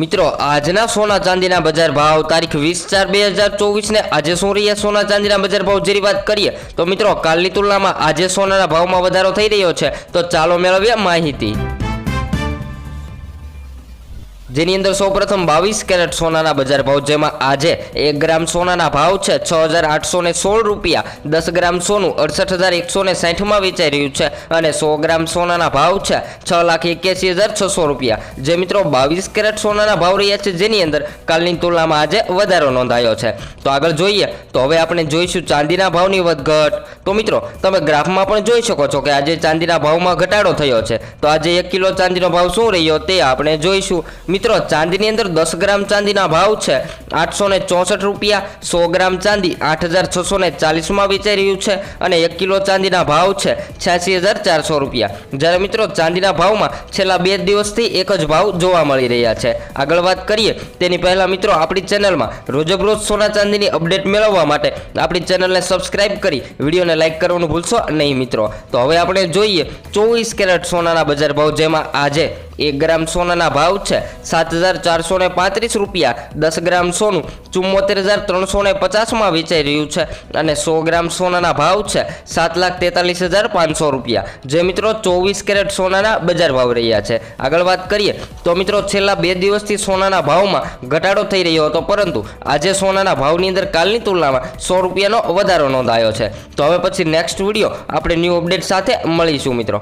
મિત્રો, આજના સોના ચાંદીના બજાર ભાવ તારીખ વીસ ચાર બે હજાર ચોવીસને આજે શું રહ્યા? સોના ચાંદીના બજાર ભાવ જેની વાત કરીએ, તો મિત્રો, કાલની તુલનામાં આજે સોનાના ભાવમાં વધારો થઈ રહ્યો છે. તો ચાલો મેળવીએ માહિતી. જેની અંદર સૌપ્રથમ બાવીસ કેરેટ સોનાના બજાર ભાવ જેમાં આજે એક ગ્રામ સોનાના ભાવ છે. છ હજાર આઠસો ને સોળ રૂપિયા. દસ ગ્રામ સોનું અડસઠ હજાર એકસો ને સાઠમાં વેચાઈ રહ્યું છે અને સો ગ્રામ સોનાના ભાવ છે છ લાખ એક્યાસી હજાર છસો રૂપિયા. જે મિત્રો બાવીસ કેરેટ સોનાના ભાવ રહ્યા છે જેની અંદર કાલની તુલનામાં આજે વધારો નોંધાયો છે. તો આગળ જોઈએ તો હવે આપણે જોઈશું ચાંદીના ભાવની વધઘટ. તો મિત્રો, તમે ગ્રાફમાં પણ જોઈ શકો છો કે આજે ચાંદીના ભાવમાં ઘટાડો થયો છે. તો આજે એક કિલો ચાંદીનો ભાવ શું રહ્યો તે આપણે જોઈશું. મિત્રો ચાંદીની અંદર દસ ગ્રામ ચાંદીના ભાવ છે. આઠસો ને ચોસઠ રૂપિયા, સો ગ્રામ ચાંદી આઠ હજાર છસો ને ચાલીસમાં વેચાઈ રહ્યું છે અને એક કિલો ચાંદીના ભાવ છે છ્યાસી હજાર ચારસો રૂપિયા. જ્યારે મિત્રો, ચાંદીના ભાવમાં છેલ્લા બે દિવસથી એક જ ભાવ જોવા મળી રહ્યા છે. આગળ વાત કરીએ, તેની પહેલાં મિત્રો, આપણી ચેનલમાં રોજબરોજ સોના ચાંદીની અપડેટ મેળવવા માટે આપણી ચેનલને સબસ્ક્રાઇબ કરી વિડીયોને લાઇક કરવાનું ભૂલશો નહીં મિત્રો. તો હવે આપણે જોઈએ, ચોવીસ કેરેટ સોનાના બજાર ભાવ, જેમાં આજે એક ગ્રામ સોનાના ભાવ છે સાત હજાર ચારસો પાંત્રીસ રૂપિયા, દસ ગ્રામ સોનું ચુમ્મોતેર હજાર ત્રણસો ને પચાસમાં વેચાઈ રહ્યું છે અને સો ગ્રામ સોનાના ભાવ છે સાત લાખ તેતાલીસ હજાર પાંચસો રૂપિયા. જે મિત્રો ચોવીસ કેરેટ સોનાના બજાર ભાવ રહ્યા છે. આગળ વાત કરીએ તો મિત્રો છેલ્લા બે દિવસથી સોનાના ભાવમાં ઘટાડો થઈ રહ્યો હતો, પરંતુ આજે સોનાના ભાવની અંદર કાલની તુલનામાં સો રૂપિયાનો વધારો નોંધાયો છે. તો હવે પછી નેક્સ્ટ વીડિયો આપણે ન્યૂ અપડેટ સાથે મળીશું મિત્રો.